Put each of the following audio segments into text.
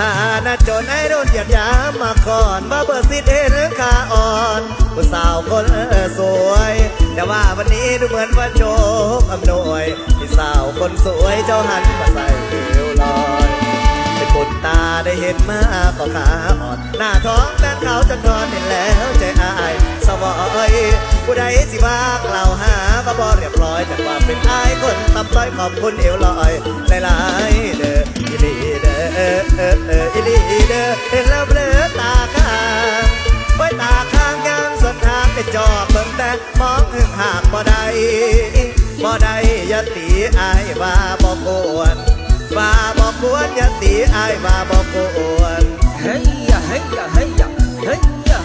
ฐานะจนไอ้โดนหยียดยามมาก่อนมาเบิดสิทธิ์เห็นขาอ่อนผู้สาวคนสวย แต่ว่าวันนี้ดูเหมือนว่าโชคอำนวยที่สาวคนสวยเจ้าหันมาใส่เอวลอยเป็นบุญตาได้เห็นมาก็ขาอ่อน หน้าท้องด้านเขาจะทอนเห็นแล้วใจอายสวอยผู้ใดสิว่ากล่าวหาก็บ่เรียบร้อยแต่ว่าเป็นอายคนตับต้อยขอบคุณเอวลอยหลาย อเอออีหลีเด้อเห็นแล้วเบลอตาข้างไว้ตาข้างยังสดทางได้จอบเบิ่งแต่มองหึงหากบ่ได้บ่ได้อย่าตีอายว่าบ่กวนว่าบอกควรอย่าตีอายว่าบอกควรเฮ้ยยะเฮ้ยยะเฮ้ยยะเฮ้ยยะ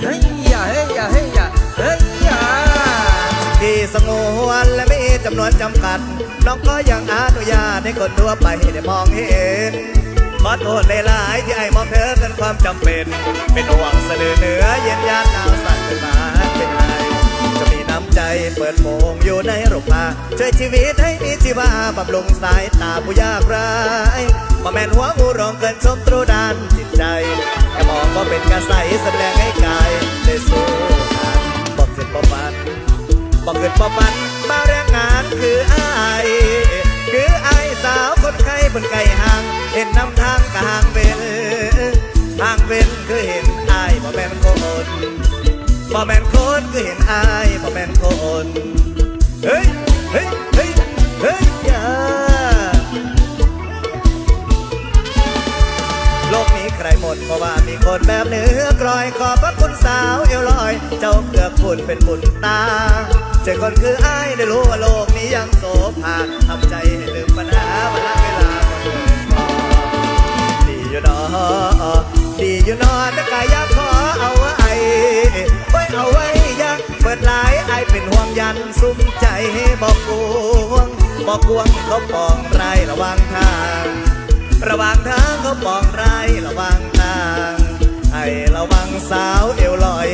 เฮ้ยยะเฮ้ยยะเฮ้ยยะเฮ้ยยะที่สงวนและมีจำนวนจำกัดน้องก็ยังอนุญาตให้คนทั่วไปได้มองเห็น ขอโทษหลายๆที่ไอ้มองเธอเกินความจำเป็น เป็นห่วงสะดือเหนือเย็นยานหนาวสั่นเป็นมาเป็นไรจะมีน้ำใจเปิดโปงอยู่ในร่มมาช่วยชีวิตให้มีชีวาบำรุงสายตาผู้ยากไร้มาแม่นหัวงูรองเกินชมตรูดานจิตใจแค่มองว่าเป็นกระใสแสดงให้กายได้สู้ทานบอกขึ้นบ่ปันบอกขึ้นบ่ปันมาแรงงานคืออายคืออายสาวคนไข้บนไก่หา นน้ำทางกห่างเว้นห่างเวนคือเห็นอายบ่แม่นคนบ่แม่นคนก็เห็นอายบ่แม่นคนเฮ้ยเฮ้ยเฮ้ยเฮ้ยยาโลกนี้ใครหมดเพราะว่ามีคนแบบเนื้อกรอยขอบพระคุณสาวเอวลอย เจ้าเกือกคุณเป็นบุญตาเจอคนคืออายได้รู้ว่าโลกนี้ยังโสภาทำใจ ดีอยู่นอนักกายอยาขอเอาไว้ไว้เอาไว้อยักเปิดหลายไอเป็นห่วงยันสุ้มใจบอกกวงบอกกวงเขาปองไรระวังทาง ระวังทางเขาปองไรระวังทางให้ระวังสาวเอวลอยให้ระวังให้ระวังสาวเอวลอย